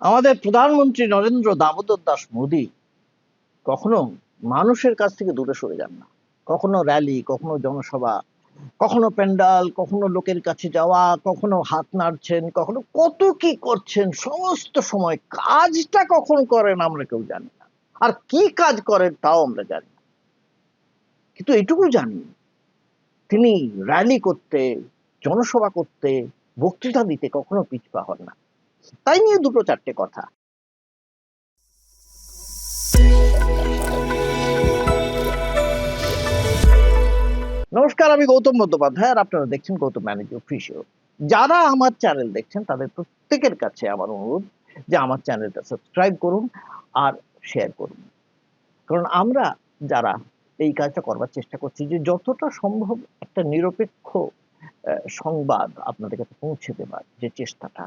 আমাদের প্রধানমন্ত্রী নরেন্দ্র দামোদর দাস মোদী কখনো মানুষের কাছ থেকে দূরে সরে যান না। কখনো র্যালি কখনো জনসভা, কখনো প্যান্ডাল, কখনো লোকের কাছে যাওয়া, কখনো হাত নাড়ছেন, কখনো কত কি করছেন, সমস্ত সময় কাজটা কখন করেন আমরা কেউ জানি না। আর কি কাজ করেন তাও আমরা জানি না। কিন্তু এটুকু জানি, তিনি র্যালি করতে, জনসভা করতে বক্তৃতা দিতে কখনো পিছপা হন না। তাই নিয়ে দুটো চারটে কথা। নমস্কার, আমি গৌতম বন্দ্যোপাধ্যায় আর আপনারা দেখছেন গৌতম ম্যানেজ অফিসিয়াল যারা আমার চ্যানেল দেখছেন, তাদের প্রত্যেকের কাছে আমার অনুরোধ যে আমার চ্যানেলটা সাবস্ক্রাইব করুন আর শেয়ার করুন। কারণ আমরা যারা এই কাজটা করবার চেষ্টা করছি যে যতটা সম্ভব একটা নিরপেক্ষ সংবাদ আপনাদের কাছে পৌঁছে দেবার যে চেষ্টাটা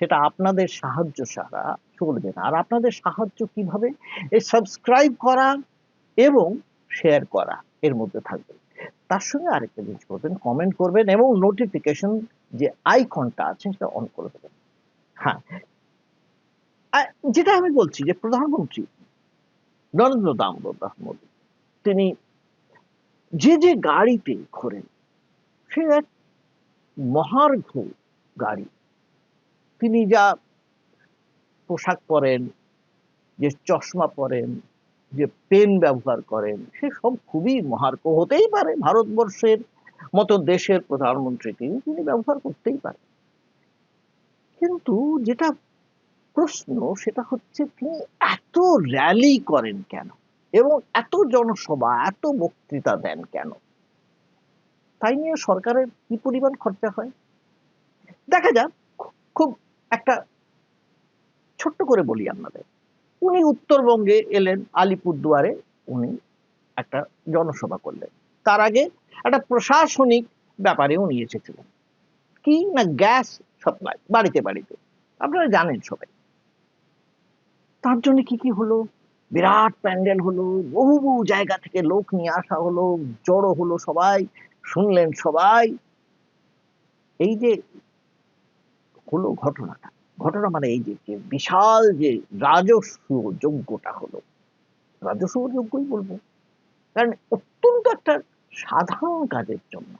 সেটা আপনাদের সাহায্য ছাড়া চলবে না। আর আপনাদের সাহায্য কীভাবে? এই সাবস্ক্রাইব করা এবং শেয়ার করা এর মধ্যে থাকবে। তার সঙ্গে আরেকটা জিনিস করবেন কমেন্ট করবেন এবং নোটিফিকেশন যে আইকনটা আছে সেটা অন করে দেবেন। হ্যাঁ। যেটা আমি বলছি যে প্রধানমন্ত্রী নরেন্দ্র দামোদর মোদী, তিনি যে যে গাড়িতে ঘোরেন, সে এক মহার্ঘ গাড়ি। তিনি যা পোশাক পরেন, যে চশমা পরেন, যে পেন ব্যবহার করেন, সে সব খুবই মহার্ঘ হতেই পারে। ভারতবর্ষের মতো দেশের প্রধানমন্ত্রী তিনি তিনি ব্যবহার করতেই পারেন। কিন্তু যেটা প্রশ্ন, সেটা হচ্ছে তিনি এত র্যালি করেন কেন? এবং এত জনসভা, এত বক্তৃতা দেন কেন? তাই নিয়ে সরকারের কি পরিমাণ খরচা হয়? দেখা যাক, খুব একটা ছোট্ট করে বলি আপনাদের। উনি উত্তরবঙ্গে এলেন, আলিপুরদুয়ারে উনি একটা জনসভা করলেন। তার আগে একটা প্রশাসনিক ব্যাপারে উনি এসেছিলেন। কি না গ্যাস সাপ্লাই বাড়িতে বাড়িতে। আপনারা জানেন সবাই। তার জন্য কি কি হলো? বিরাট প্যান্ডেল হলো, বহু বহু জায়গা থেকে লোক নিয়ে আসা হলো, জড়ো হলো সবাই, শুনলেন সবাই। এই যে হলো ঘটনাটা। ঘটনা মানে এই যে বিশাল যে রাজস্ব যজ্ঞটা হলো, রাজস্ব যজ্ঞই বলব। কারণ অত্যন্ত একটা সাধারণ কাজের জন্য।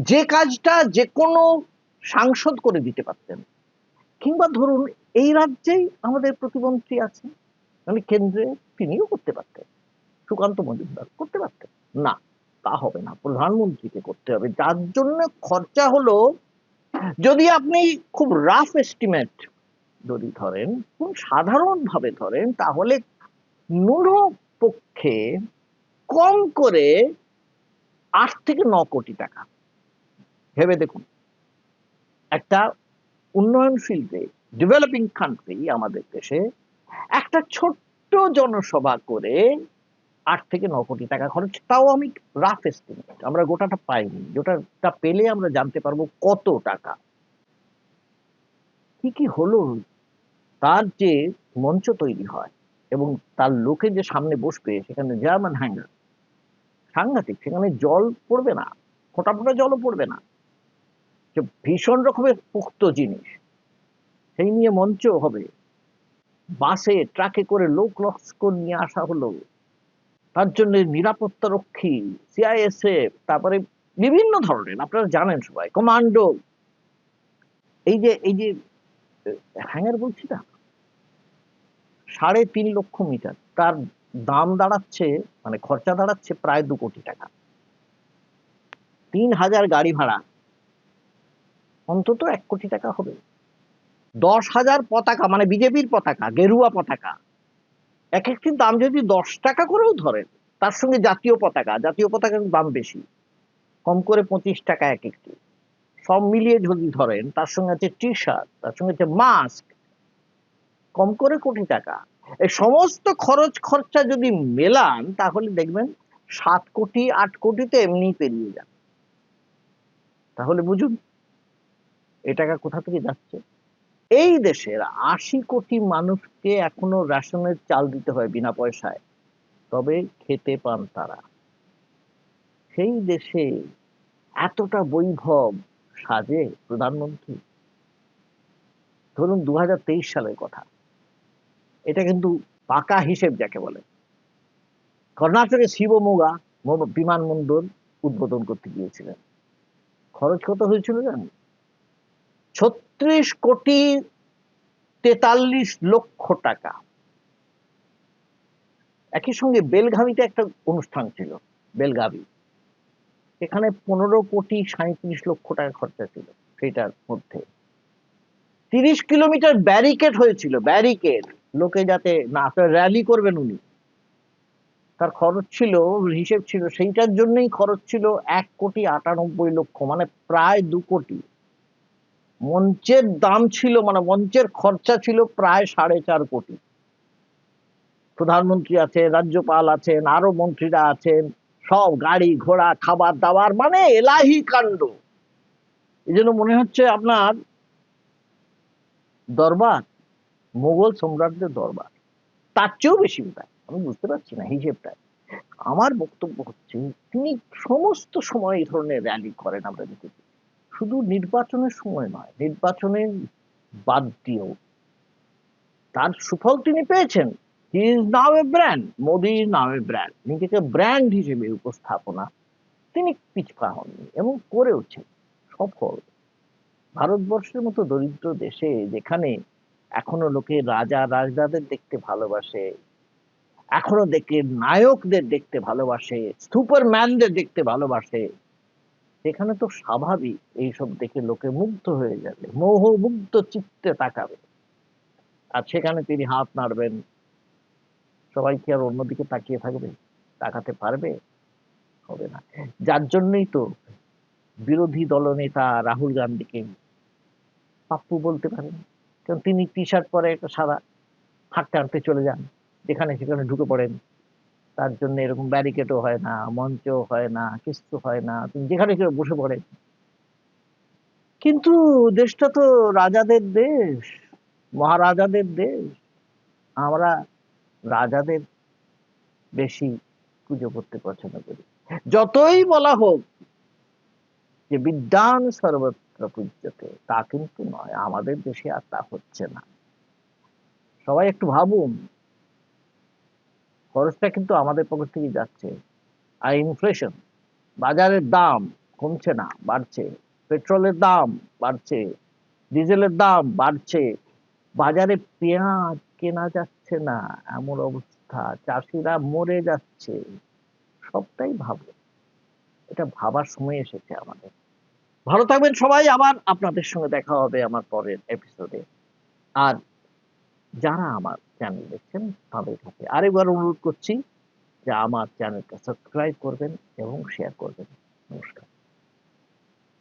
যে কাজটা যে কোনো সাংসদ করে দিতে পারতেন, কিংবা ধরুন এই রাজ্যেই আমাদের প্রতিমন্ত্রী আছেন মানে কেন্দ্রে তিনিও করতে পারতেন, সুকান্ত মজুমদার করতে পারতেন। না, তা হবে না, প্রধানমন্ত্রীকে করতে হবে। যার জন্য খরচা হলো যদি আপনি খুব রাফ এস্টিমেট যদি ধরেন, খুব সাধারণভাবে ধরেন, তাহলে ন্যূন পক্ষে কম করে আট থেকে ন কোটি টাকা। ভেবে দেখুন। একটা উন্নয়নশীল দেশ ডেভেলপিং কান্ট্রি আমাদের দেশে, একটা ছোট্ট জনসভা করে আট থেকে ন কোটি টাকা খরচ, তাও আমি রাফ এস্টিমেট আমরা গোটাটা পাইনি। গোটাটা পেলে আমরা জানতে পারব কত টাকা। কি কি হলো, তার যে মঞ্চ তৈরি হয় এবং তার লোকে যে সামনে বসবে, সেখানে জার্মান হ্যাঙ্গার সাংঘাতিক, সেখানে জল পড়বে না, ফোটা ফোটা জলও পড়বে না। যে ভীষণ রকমের পোক্ত জিনিস, সেই নিয়ে মঞ্চ হবে। বাসে, ট্রাকে করে লোক লস্কর নিয়ে আসা হলো। তার জন্য নিরাপত্তা রক্ষী সিআইএসএফ তারপরে বিভিন্ন ধরনের, আপনারা জানেন সবাই কমান্ডো এই যে এই যে হ্যাঙ্গার বলছি না? সাড়ে তিন লক্ষ মিটার। তার দাম দাঁড়াচ্ছে মানে খরচা দাঁড়াচ্ছে প্রায় দু কোটি টাকা। তিন হাজার গাড়ি ভাড়া। অন্তত এক কোটি টাকা হবে। দশ হাজার পতাকা মানে বিজেপির পতাকা, গেরুয়া পতাকা। এক একটির দাম যদি দশ টাকা করেও ধরেন, তার সঙ্গে জাতীয় পতাকা, জাতীয় পতাকার দাম বেশি, কম করে পঁচিশ টাকা এক একটি। সব মিলিয়ে যদি ধরেন, তার সঙ্গে আছে টি শার্ট তার সঙ্গে আছে মাস্ক কম করে কোটি টাকা। এই সমস্ত খরচ খরচা যদি মেলান, তাহলে দেখবেন সাত কোটি, আট কোটিতে এমনি পেরিয়ে যান তাহলে বুঝুন, এ টাকা কোথা থেকে যাচ্ছে? এই দেশের আশি কোটি মানুষকে এখনও রেশনের চাল দিতে হয় বিনা পয়সায়, তবে খেতে পান তারা। সেই দেশে এতটা বৈভব সাজে প্রধানমন্ত্রী? ধরুন দু হাজার তেইশ সালের কথা। এটা কিন্তু পাকা হিসেব যাকে বলে। কর্ণাটকে শিবমোগা বিমানবন্দর উদ্বোধন করতে গিয়েছিলেন। খরচ কত হয়েছিল জানেন? ছত্রিশ কোটি তেতাল্লিশ লক্ষ টাকা। একই সঙ্গে বেলগাভিতে একটা অনুষ্ঠান ছিল বেলগাভি এখানে পনেরো কোটি সাঁত্রিশ লক্ষ টাকা খরচা ছিল সেটার মধ্যে। তিরিশ কিলোমিটার ব্যারিকেড হয়েছিল, ব্যারিকেড। লোকে যাতে না র্যালি করবেন উনি। তার খরচ ছিল, হিসেব ছিল সেইটার জন্যই খরচ ছিল এক কোটি আটানব্বই লক্ষ মানে প্রায় দু কোটি। মঞ্চের দাম ছিল মানে মঞ্চের খরচা ছিল প্রায় সাড়ে চার কোটি। প্রধানমন্ত্রী আছেন, রাজ্যপাল আছেন, আরও মন্ত্রীরা আছেন, সব গাড়ি, ঘোড়া, খাবার দাবার মানে এলাহি কাণ্ড। এই জন্য মনে হচ্ছে আপনার দরবার, মোগল সম্রাটদের দরবার, তার চেয়েও বেশি বোধহয় আমি বুঝতে পারছি না, হিসেবটা আমার বক্তব্য হচ্ছে, তিনি সমস্ত সময় এই ধরনের র্যালি করেন আমরা দেখেছি। শুধু নির্বাচনের সময় নয় নির্বাচনের বাদ দিয়েও। তার সুফল তিনি পেয়েছেন। He is now a brand Modi now a brand নিজেকে ব্র্যান্ড হিসেবে উপস্থাপনা। তিনি পিছপা হননি এবং করেওছেন সফল। ভারতবর্ষের মতো দরিদ্র দেশে যেখানে এখনও লোকে রাজা রাজদাদের দেখতে ভালোবাসে, এখনও দেখে নায়কদের দেখতে ভালোবাসে সুপারম্যানদের দেখতে ভালোবাসে সেখানে তো স্বাভাবিক এইসব দেখে লোকে মুগ্ধ হয়ে যাবে মোহ মুগ্ধ চিত্তে তাকাবে। আর সেখানে তিনি হাত নাড়বেন। সবাই কি আর অন্যদিকে তাকিয়ে থাকবে? তাকাতে পারবে? হবে না। যার জন্যই তো বিরোধী দলনেতা রাহুল গান্ধীকে পাপ্পু বলতে পারেন। কারণ তিনি টি শার্ট পরে একটা সাদা হাঁটতে হাঁটতে চলে যান। যেখানে সেখানে ঢুকে পড়েন। তার জন্য এরকম ব্যারিকেডও হয় না, মঞ্চও হয় না, কিছু হয় না। তুমি যেখানে সেখানে বসে পড়েন কিন্তু দেশটা তো রাজাদের দেশ, মহারাজাদের দেশ। আমরা রাজাদের বেশি পুজো করতে পছন্দ করি। যতই বলা হোক যে বিদ্যান সর্বত্র পূজ্যতে, তা কিন্তু নয়। আমাদের দেশে আর তা হচ্ছে না। সবাই একটু ভাবুন। খরচটা কিন্তু আমাদের পকেট থেকে যাচ্ছে। আর ইনফ্লেশন বাজারের দাম কমছে না, বাড়ছে। পেট্রোলের দাম বাড়ছে, ডিজেলের দাম বাড়ছে। বাজারে পেঁয়াজ কেনা যাচ্ছে না, এমন অবস্থা। চাষিরা মরে যাচ্ছে। সবটাই ভাবো। এটা ভাবার সময় এসেছে আমাদের। ভালো থাকবেন সবাই। আবার আপনাদের সঙ্গে দেখা হবে আমার পরের এপিসোডে আর যারা আমার চ্যানেল দেখছেন, তাদের কাছে আরেকবার অনুরোধ করছি যে আমার চ্যানেলটা সাবস্ক্রাইব করবেন এবং শেয়ার করবেন। নমস্কার।